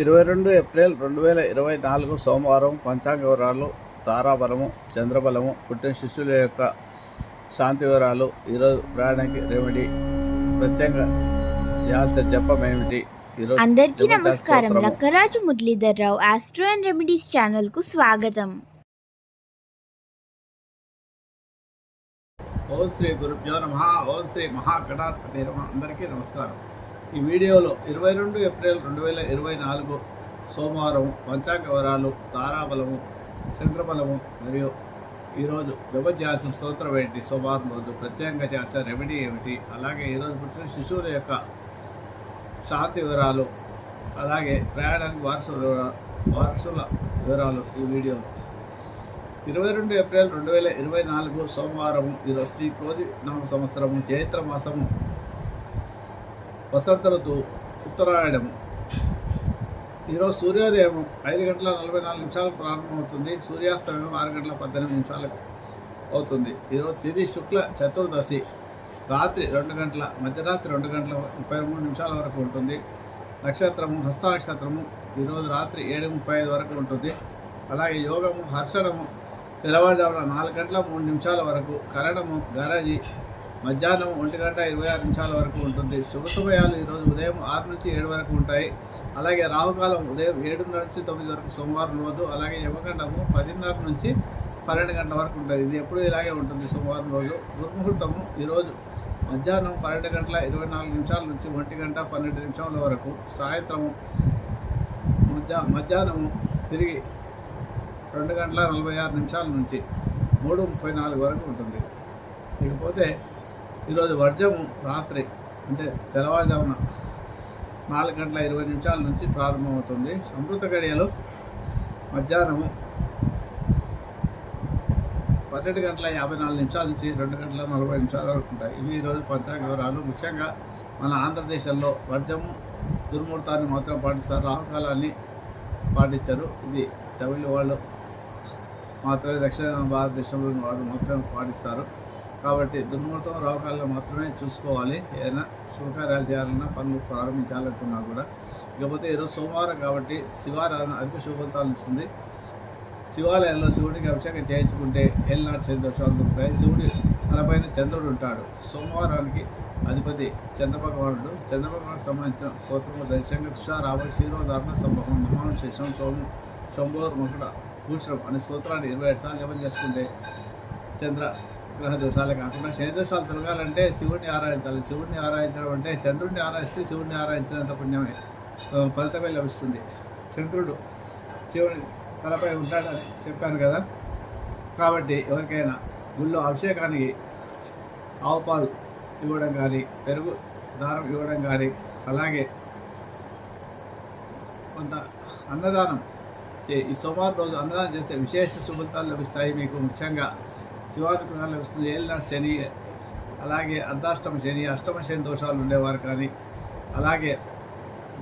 ఇరవై రెండు ఏప్రిల్ రెండు వేల ఇరవై నాలుగు సోమవారం పంచాంగ వివరాలు తారాబలము చంద్రబలము పుట్టిన శిశువుల యొక్క శాంతి వివరాలు ఈరోజు ప్రయాణానికి రెమెడీ ప్రత్యేకంగా చేయాల్సిన జపం ఏమిటి? అందరికీ నమస్కారం. Lakkaraju Muralidharrao astro and remedies ఛానల్కు స్వాగతం. ఓం శ్రీ గురుభ్యో నమ ఓం శ్రీ మహాగణాధిపతి నమ. అందరికీ నమస్కారం. ఈ వీడియోలో ఇరవై రెండు ఏప్రిల్ రెండు వేల ఇరవై నాలుగు సోమవారం పంచాంగ వివరాలు తారాబలము చంద్రబలము మరియు ఈరోజు విభజ్యాసం స్తోత్రం ఏంటి? సోమవారం రోజు ప్రత్యేకంగా చేసే రెమెడీ ఏమిటి? అలాగే ఈరోజు పుట్టిన శిశువుల యొక్క శాంతి వివరాలు అలాగే ప్రయాణానికి వారసుల వారసుల వివరాలు ఈ వీడియోలో ఇరవై రెండు ఏప్రిల్ రెండు వేల ఇరవై నాలుగు సోమవారం ఈరోజు శ్రీ క్రోధి నామ సంవత్సరము చైత్ర మాసము. వసంత ఋతువు ఉత్తరాయణము. ఈరోజు సూర్యోదయం ఐదు గంటల నలభై నాలుగు నిమిషాలకు ప్రారంభమవుతుంది. సూర్యాస్తమయం ఆరు గంటల పద్దెనిమిది నిమిషాలకు అవుతుంది. ఈరోజు తిది శుక్ల చతుర్దశి. రాత్రి రెండు గంటల మధ్యరాత్రి రెండు గంటల ముప్పై మూడు నిమిషాల వరకు ఉంటుంది. నక్షత్రము హస్త నక్షత్రము ఈరోజు రాత్రి ఏడు ముప్పై ఐదు వరకు ఉంటుంది. అలాగే యోగము హర్షణము తెల్లవారుజామున నాలుగు గంటల మూడు నిమిషాల వరకు కరణము గరజి మధ్యాహ్నం ఒంటి గంట ఇరవై ఆరు నిమిషాల వరకు ఉంటుంది. శుభ సమయాలు ఈరోజు ఉదయం ఆరు నుంచి ఏడు వరకు ఉంటాయి. అలాగే రాహుకాలం ఉదయం ఏడున్నర నుంచి తొమ్మిది వరకు సోమవారం రోజు అలాగే యమగండము పదిన్నర నుంచి పన్నెండు గంటల వరకు ఉంటుంది ఇది ఎప్పుడూ ఇలాగే ఉంటుంది సోమవారం రోజు. దుర్ముహూర్తము ఈరోజు మధ్యాహ్నం పన్నెండు గంటల ఇరవై నాలుగు నిమిషాల నుంచి ఒంటి గంట పన్నెండు నిమిషాల వరకు సాయంత్రము మధ్యా మధ్యాహ్నము తిరిగి రెండు గంటల నలభై ఆరు నిమిషాల నుంచి మూడు ముప్పై నాలుగు వరకు ఉంటుంది. ఇకపోతే ఈరోజు వర్జము రాత్రి అంటే తెల్లవారుజామున నాలుగు గంటల ఇరవై నిమిషాల నుంచి ప్రారంభమవుతుంది. అమృత గడియలు మధ్యాహ్నము పన్నెండు గంటల యాభై నాలుగు నిమిషాల నుంచి రెండు గంటల నలభై నిమిషాల వరకు ఉంటాయి. ఇవి ఈరోజు పంచాంగ వివరాలు. ముఖ్యంగా మన ఆంధ్రదేశంలో వర్జము దుర్ముహూర్తాన్ని మాత్రం పాటిస్తారు. రాహుకాలాన్ని పాటించరు. ఇది తమిళ వాళ్ళు మాత్రమే దక్షిణ భారతదేశంలోని వాళ్ళు మాత్రమే పాటిస్తారు. కాబట్టి దుర్ముహూర్తం రావకాలను మాత్రమే చూసుకోవాలి. ఏదైనా శుభకార్యాలు చేయాలన్నా పనులు ప్రారంభించాలనుకున్నా కూడా. ఇకపోతే ఈరోజు సోమవారం కాబట్టి శివారాధన అధిక శుభఫలితాలు ఇస్తుంది. శివాలయంలో శివుడికి అభిషేకం చేయించుకుంటే ఏలినాటి శని దొరుకుతాయి. శివుడి తలపైన చంద్రుడు ఉంటాడు. సోమవారానికి అధిపతి చంద్రభగవానుడు. చంద్రభగవానుడికి సంబంధించిన స్తోత్రము దర్శంగా తుషారావ క్షీరోధారణ సంభవం మహానుశేషం సోము శంభోర్ ముకుడ భూషణం అనే స్తోత్రాన్ని ఇరవై ఐదు సార్లు జపం చేసుకుంటే చంద్ర గ్రహ దోషాలే కాకుండా దోషాలు తొలగాలంటే శివుడిని ఆరాధించాలి. శివుడిని ఆరాధించడం అంటే చంద్రుడిని ఆరాధిస్తే శివుడిని ఆరాధించినంత పుణ్యమే. ఫలితమే లభిస్తుంది. చంద్రుడు శివుని తలపై ఉంటాడని చెప్పాను కదా. కాబట్టి ఎవరికైనా గుళ్ళో అభిషేకానికి ఆవు పాలు ఇవ్వడం కానీ పెరుగు దానం ఇవ్వడం కానీ అలాగే కొంత అన్నదానం చే- ఈ సోమవారం రోజు అన్నదానం చేస్తే విశేష శుభతాలు లభిస్తాయి మీకు ముఖ్యంగా శివానుగ్రహాలు లభిస్తుంది ఏళ్ళనాడు శని అలాగే అర్ధాష్టమ శని అష్టమ శని దోషాలు ఉండేవారు కానీ అలాగే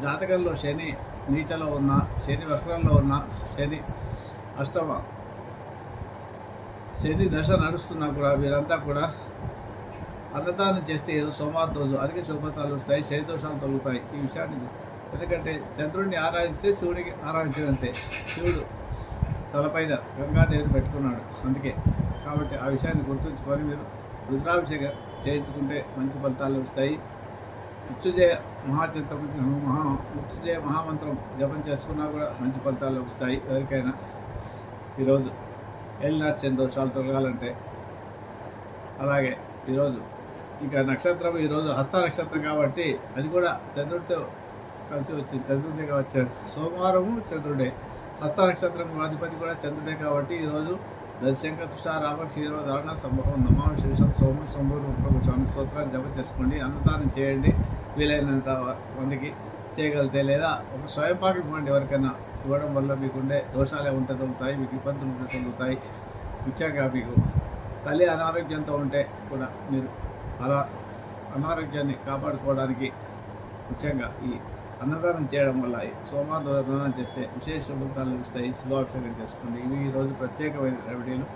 జాతకంలో శని నీచలో ఉన్న శని వక్రంలో ఉన్న శని అష్టమ శని దశ నడుస్తున్నా కూడా వీరంతా కూడా అన్నదానం చేస్తే ఏదో సోమవారం రోజు అధిక శుభతాలు వస్తాయి శని దోషాలు తొలుగుతాయి. ఈ విషయాన్ని ఎందుకంటే చంద్రుడిని ఆరాధిస్తే శివుడికి ఆరాధించినంతే. శివుడు తలపైన గంగాదేవిని పెట్టుకున్నాడు. అందుకే కాబట్టి ఆ విషయాన్ని గుర్తుంచుకొని మీరు రుద్రాభిషేకం చేయించుకుంటే మంచి ఫలితాలు వస్తాయి. మృత్యుజయ మహాచంత్రం మహా మృత్యుజయ మహామంత్రం జపం చేసుకున్నా కూడా మంచి ఫలితాలు వస్తాయి. ఎవరికైనా ఈరోజు ఏలినాటి దోషాలు తొలగాలంటే అలాగే ఈరోజు ఇంకా నక్షత్రం ఈరోజు హస్త నక్షత్రం కాబట్టి అది కూడా చంద్రుడితో కలిసి వచ్చింది చంద్రుడిగా వచ్చారు సోమవారము చంద్రుడే. హస్త నక్షత్రం అధిపతి కూడా చంద్రుడే కాబట్టి ఈరోజు దర్శంక తుషారామ క్షీరోధారణ సంభవం నమాను శేషం సోము సంభవం స్వామి స్తోత్రాన్ని జప చేసుకోండి. అన్నదానం చేయండి. వీలైనంత మందికి చేయగలిగితే లేదా ఒక స్వయంపాకి ఇవ్వండి ఎవరికైనా. ఇవ్వడం వల్ల మీకుండే దోషాలే ఉంటే మీకు ఇబ్బందులు ఉంటే ముఖ్యంగా మీకు తల్లి అనారోగ్యంతో ఉంటే కూడా మీరు అలా అనారోగ్యాన్ని కాపాడుకోవడానికి ముఖ్యంగా ఈ అన్నదానం చేయడం వల్ల ఈ చేస్తే విశేష ఫలితాలు లభిస్తాయి శుభాభిషేకం చేసుకోండి. ఇవి ఈరోజు ప్రత్యేకమైన రెమెడీలు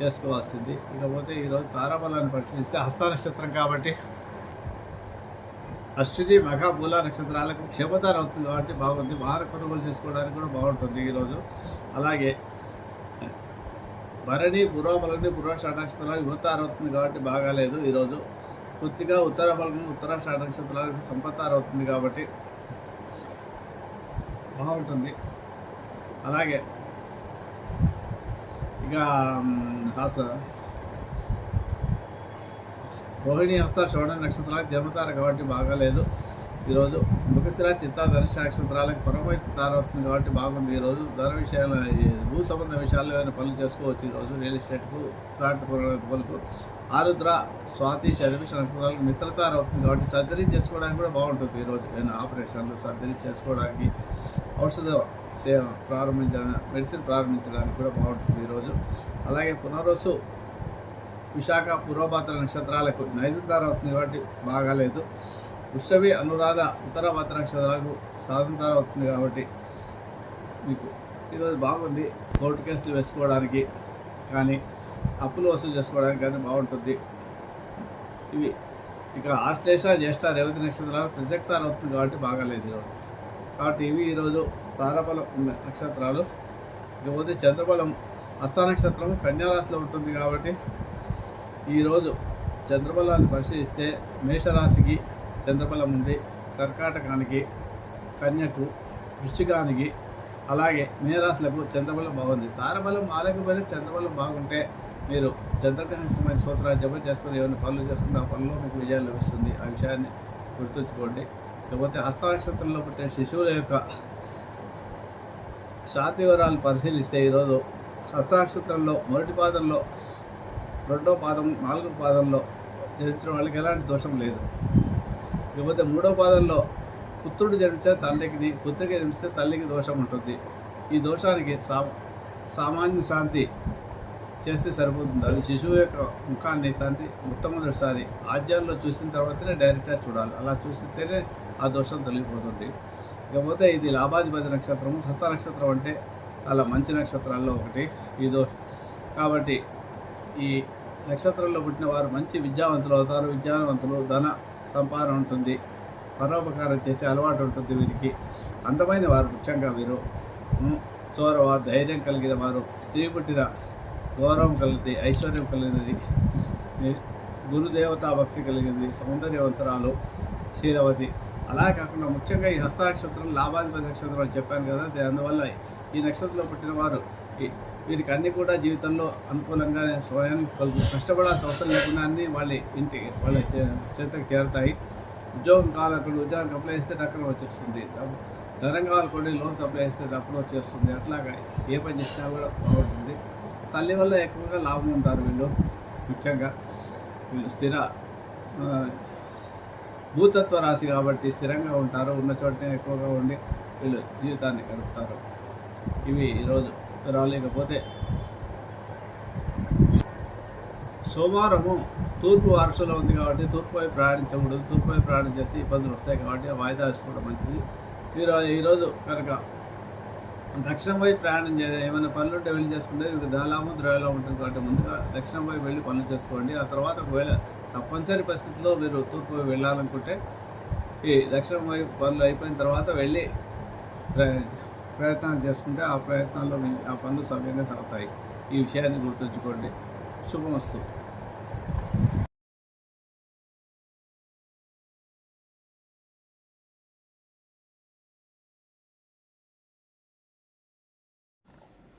చేసుకోవాల్సింది. ఇకపోతే ఈరోజు తారాబలాన్ని పరిశీలిస్తే హస్త నక్షత్రం కాబట్టి అశ్విని మఘాబూల నక్షత్రాలకు క్షమతార అవుతుంది కాబట్టి బాగుంది. వాహన కొనుగోలు చేసుకోవడానికి కూడా బాగుంటుంది ఈరోజు అలాగే భరణి పురోబలని పురోష నక్షత్రాలకు యువతార అవుతుంది కాబట్టి బాగాలేదు ఈరోజు పూర్తిగా ఉత్తర బలం ఉత్తరాషాఢ నక్షత్రాలకు సంపత్తార అవుతుంది కాబట్టి బాగుంటుంది అలాగే ఇక హాస. రోహిణి హస్త శ్రవణ నక్షత్రాలకు జన్మతారు కాబట్టి బాగాలేదు. ఈరోజు మృగశిర చిత్త ధనుష నక్షత్రాలకు పరమైత తారవుతుంది కాబట్టి బాగుంది. ఈరోజు ధర విషయాలు భూ సంబంధ విషయాల్లో ఏమైనా పనులు చేసుకోవచ్చు. ఈరోజు రియల్ ఎస్టేట్కు ప్లాట్ పనులకు ఆరుద్ర స్వాతి శరీష నక్షత్రాలకు మిత్రతారవుతుంది కాబట్టి సర్జరీ చేసుకోవడానికి కూడా బాగుంటుంది ఈరోజు ఏమైనా ఆపరేషన్లు సర్జరీ చేసుకోవడానికి ఔషధ సేవ ప్రారంభించడానికి మెడిసిన్ ప్రారంభించడానికి కూడా బాగుంటుంది ఈరోజు అలాగే పునరోసు విశాఖ పూర్వభాద్ర నక్షత్రాలకు నైరుతార కాబట్టి బాగాలేదు. ఉత్సవి అనురాధ ఉత్తరాభాద్ర నక్షత్రాలకు స్వాతంత్రం అవుతుంది కాబట్టి మీకు ఈరోజు బాగుంది. కోర్టు కేసులు వేసుకోవడానికి కానీ అప్పులు వసూలు చేసుకోవడానికి కానీ బాగుంటుంది. ఇవి ఇక ఆశ్లేష జ్యేష్ఠ రేవతి నక్షత్రాలు ప్రజెక్తార అవుతుంది కాబట్టి బాగాలేదు ఈరోజు. కాబట్టి ఇవి ఈరోజు తారాబలం ఉన్న నక్షత్రాలు. ఇకపోతే చంద్రబలం హస్త నక్షత్రం కన్యారాశిలో ఉంటుంది కాబట్టి ఈరోజు చంద్రబలాన్ని పరిశీలిస్తే మేషరాశికి చంద్రబలం ఉంది కర్కాటకానికి కన్యకు వృష్టికానికి అలాగే మేరాశులకు చంద్రబలం బాగుంది. తారబలం మాలకపోయినా చంద్రబలం బాగుంటే మీరు చంద్రగ్రహణ సమయ సూత్రాలు జప చేసుకుని ఏమైనా పనులు చేసుకుంటే ఆ పనుల్లో మీకు విజయాలు లభిస్తుంది. ఆ విషయాన్ని గుర్తుంచుకోండి. లేకపోతే హస్త నక్షత్రంలో పుట్టిన శిశువుల యొక్క శాతి వివరాలు పరిశీలిస్తే ఈరోజు హస్త నక్షత్రంలో మొదటి పాదంలో రెండో పాదం నాలుగో పాదంలో జరించిన వాళ్ళకి ఎలాంటి దోషం లేదు. లేకపోతే మూడో పాదంలో పుత్రుడు జన్మిస్తే తల్లికి పుత్రికి జన్మిస్తే తల్లికి దోషం ఉంటుంది. ఈ దోషానికి సా సామాన్య శాంతి చేస్తే సరిపోతుంది. అది శిశువు యొక్క ముఖాన్ని తండ్రి మొట్టమొదటిసారి ఆజ్యాల్లో చూసిన తర్వాతనే డైరెక్ట్గా చూడాలి. అలా చూస్తేనే ఆ దోషం తొలగిపోతుంది. ఇకపోతే ఇది లాభాధిపతి నక్షత్రము హస్త నక్షత్రం అంటే చాలా మంచి నక్షత్రాల్లో ఒకటి ఈ దో కాబట్టి ఈ నక్షత్రంలో పుట్టిన వారు మంచి విద్యావంతులు అవుతారు విద్యావంతులు ధన సంపాదన ఉంటుంది పరోపకారం చేసే అలవాటు ఉంటుంది వీరికి. అందమైన వారు ముఖ్యంగా వీరు. చోరవ ధైర్యం కలిగిన వారు స్త్రీ పుట్టిన గౌరవం కలిగింది ఐశ్వర్యం కలిగినది గురుదేవతా భక్తి కలిగింది సౌందర్యవంతరాలు శీలవతి అలా కాకుండా ముఖ్యంగా ఈ హస్తాక్షత్రం లాభాధిపతి నక్షత్రం అని చెప్పాను కదా అందువల్ల ఈ నక్షత్రంలో పుట్టిన వారు. వీరికి అన్ని కూడా జీవితంలో అనుకూలంగానే స్వయం కలుగు కష్టపడాల్సిన అవసరం లేకుండా అన్నీ వాళ్ళ ఇంటికి వాళ్ళ చే- చేతకు చేరుతాయి. ఉద్యోగం కావాలనుకోండి ఉద్యోగానికి అప్లై చేస్తే అక్కడ వచ్చేస్తుంది. డబ్బు- ధనం కావాలనుకోండి లోన్స్ అప్లై చేస్తే డబ్బులు వచ్చేస్తుంది. అట్లాగా ఏ పని చేసినా కూడా బాగుంటుంది. తల్లి వల్ల ఎక్కువగా లాభం ఉంటారు వీళ్ళు ముఖ్యంగా వీళ్ళు స్థిర భూతత్వ రాశి కాబట్టి స్థిరంగా ఉంటారు. ఉన్న చోటనే ఎక్కువగా ఉండి వీళ్ళు జీవితాన్ని గడుపుతారు. ఇవి ఈరోజు రాలేకపోతే. సోమవారము తూర్పు వారసులో ఉంది కాబట్టి తూర్పు వైపు ప్రయాణించకూడదు. తూర్పు వైపు ప్రయాణం చేస్తే ఇబ్బందులు వస్తాయి కాబట్టి ఆ వాయిదా వేసుకోవడం మంచిది. ఈరోజు ఈరోజు కనుక దక్షిణం వైపు ప్రయాణం చేయాలి ఏమైనా పనులు ఉంటే వెళ్ళి చేసుకుంటే మీకు దాలాము ద్రవ్యలో ఉంటుంది కాబట్టి ముందుగా దక్షిణం వైపు వెళ్ళి పనులు చేసుకోండి. ఆ తర్వాత ఒకవేళ తప్పనిసరి పరిస్థితిలో మీరు తూర్పు వైపు వెళ్ళాలనుకుంటే ఈ దక్షిణం వైపు పనులు అయిపోయిన తర్వాత వెళ్ళి ప్ర- ప్రయత్నాలు చేసుకుంటే ఆ ప్రయత్నాల్లో మీ- ఆ పనులు సవ్యంగా సాగుతాయి. ఈ విషయాన్ని గుర్తుంచుకోండి. శుభమస్తు.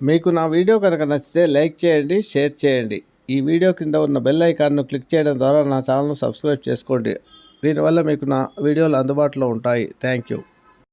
మీకు నా వీడియో కనుక నచ్చితే లైక్ చేయండి షేర్ చేయండి. ఈ వీడియో కింద ఉన్న బెల్ ఐకాన్ను క్లిక్ చేయడం ద్వారా నా ఛానల్ను సబ్స్క్రైబ్ చేసుకోండి. దీనివల్ల మీకు నా వీడియోలు అందుబాటులో ఉంటాయి. Thank you.